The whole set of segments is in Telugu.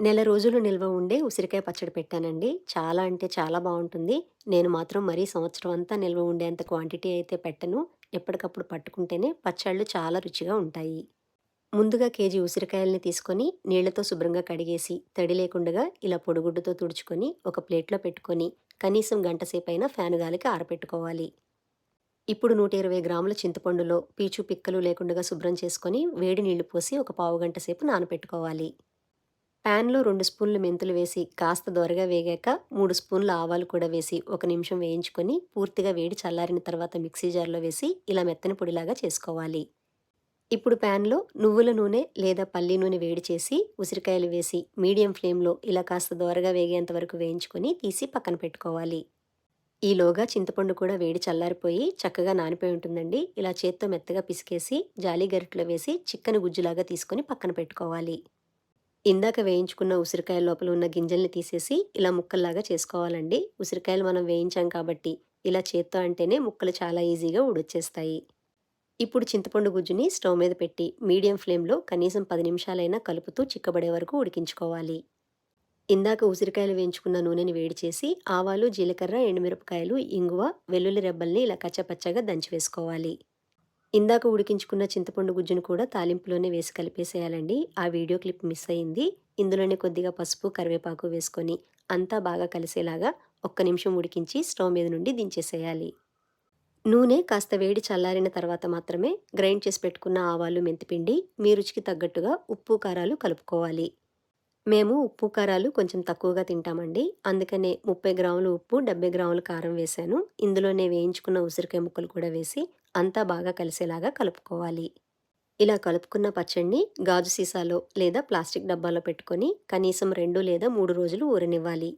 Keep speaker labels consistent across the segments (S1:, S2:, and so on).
S1: నెల రోజులు నిల్వ ఉండే ఉసిరికాయ పచ్చడి పెట్టానండి. చాలా అంటే చాలా బాగుంటుంది నేను మాత్రం మరీ సంవత్సరం అంతా నిల్వ ఉండేంత క్వాంటిటీ అయితే పెట్టను. ఎప్పటికప్పుడు పట్టుకుంటేనే పచ్చళ్ళు చాలా రుచిగా ఉంటాయి. ముందుగా కేజీ ఉసిరికాయల్ని తీసుకొని నీళ్ళతో శుభ్రంగా కడిగేసి, తడి లేకుండా ఇలా పొడిగుడ్డతో తుడుచుకొని ఒక ప్లేట్‌లో పెట్టుకొని కనీసం గంట సేపైనా ఫ్యాను గాలికి ఆరపెట్టుకోవాలి. ఇప్పుడు 120 గ్రాముల చింతపండులో పీచు, పిక్కలు లేకుండా శుభ్రం చేసుకొని వేడి నీళ్ళు పోసి ఒక పావు గంట సేపు నానపెట్టుకోవాలి. ప్యాన్‌లో రెండు స్పూన్లు మెంతులు వేసి కాస్త దోరగా వేగాక మూడు స్పూన్ల ఆవాలు కూడా వేసి ఒక నిమిషం వేయించుకొని పూర్తిగా వేడి చల్లారిన తర్వాత మిక్సీ జార్‌లో వేసి ఇలా మెత్తని పొడిలాగా చేసుకోవాలి. ఇప్పుడు ప్యాన్‌లో నువ్వుల నూనె లేదా పల్లి నూనె వేడి చేసి ఉసిరికాయలు వేసి మీడియం ఫ్లేమ్‌లో ఇలా కాస్త దోరగా వేగేంత వరకు వేయించుకొని తీసి పక్కన పెట్టుకోవాలి. ఈలోగా చింతపండు కూడా వేడి చల్లారిపోయి చక్కగా నానిపోయి ఉంటుందండి. ఇలా చేత్తో మెత్తగా పిసికేసి జాలి గరిటలో వేసి చిక్కని గుజ్జులాగా తీసుకొని పక్కన పెట్టుకోవాలి. ఇందాక వేయించుకున్న ఉసిరికాయల లోపల ఉన్న గింజల్ని తీసేసి ఇలా ముక్కల్లాగా చేసుకోవాలండి. ఉసిరికాయలు మనం వేయించాం కాబట్టి ఇలా చేత్తో అంటేనే ముక్కలు చాలా ఈజీగా ఉడొచ్చేస్తాయి ఇప్పుడు చింతపండు గుజ్జుని స్టవ్ మీద పెట్టి మీడియం ఫ్లేమ్‌లో కనీసం పది నిమిషాలైనా కలుపుతూ చిక్కబడే వరకు ఉడికించుకోవాలి. ఇందాక ఉసిరికాయలు వేయించుకున్న నూనెని వేడి చేసి ఆవాలు, జీలకర్ర, ఎండుమిరపకాయలు, ఇంగువ, వెల్లుల్లి రెబ్బల్ని ఇలా కచ్చపచ్చగా దంచి వేసుకోవాలి. ఇందాక ఉడికించుకున్న చింతపండు గుజ్జును కూడా తాలింపులోనే వేసి కలిపేసేయాలండి. ఆ వీడియో క్లిప్ మిస్ అయింది. ఇందులోనే కొద్దిగా పసుపు, కరివేపాకు వేసుకొని అంతా బాగా కలిసేలాగా ఒక్క నిమిషం ఉడికించి స్టవ్ మీద నుండి దించేసేయాలి. నూనె కాస్త వేడి చల్లారిన తర్వాత మాత్రమే గ్రైండ్ చేసి పెట్టుకున్న ఆవాలు, మెంతిపిండి, మీ రుచికి తగ్గట్టుగా ఉప్పు, కారాలు కలుపుకోవాలి. మేము ఉప్పు, కారాలు కొంచెం తక్కువగా తింటామండి. అందుకనే 30 గ్రాములు ఉప్పు, 70 గ్రాముల కారం వేశాను. ఇందులోనే వేయించుకున్న ఉసిరికాయ ముక్కలు కూడా వేసి అంతా బాగా కలిసేలాగా కలుపుకోవాలి. ఇలా కలుపుకున్న పచ్చడిని గాజు సీసాలో లేదా ప్లాస్టిక్ డబ్బాలో పెట్టుకొని కనీసం రెండు లేదా మూడు రోజులు ఊరనివ్వాలి.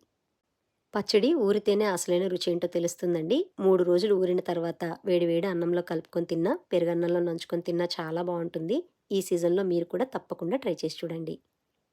S1: పచ్చడి ఊరితేనే అసలైన రుచి ఏంటో తెలుస్తుందండి. మూడు రోజులు ఊరిన తర్వాత వేడివేడి అన్నంలో కలుపుకొని తిన్నా, పెరుగన్నంలో నంచుకొని తిన్నా చాలా బాగుంటుంది ఈ సీజన్‌లో మీరు కూడా తప్పకుండా ట్రై చేసి చూడండి.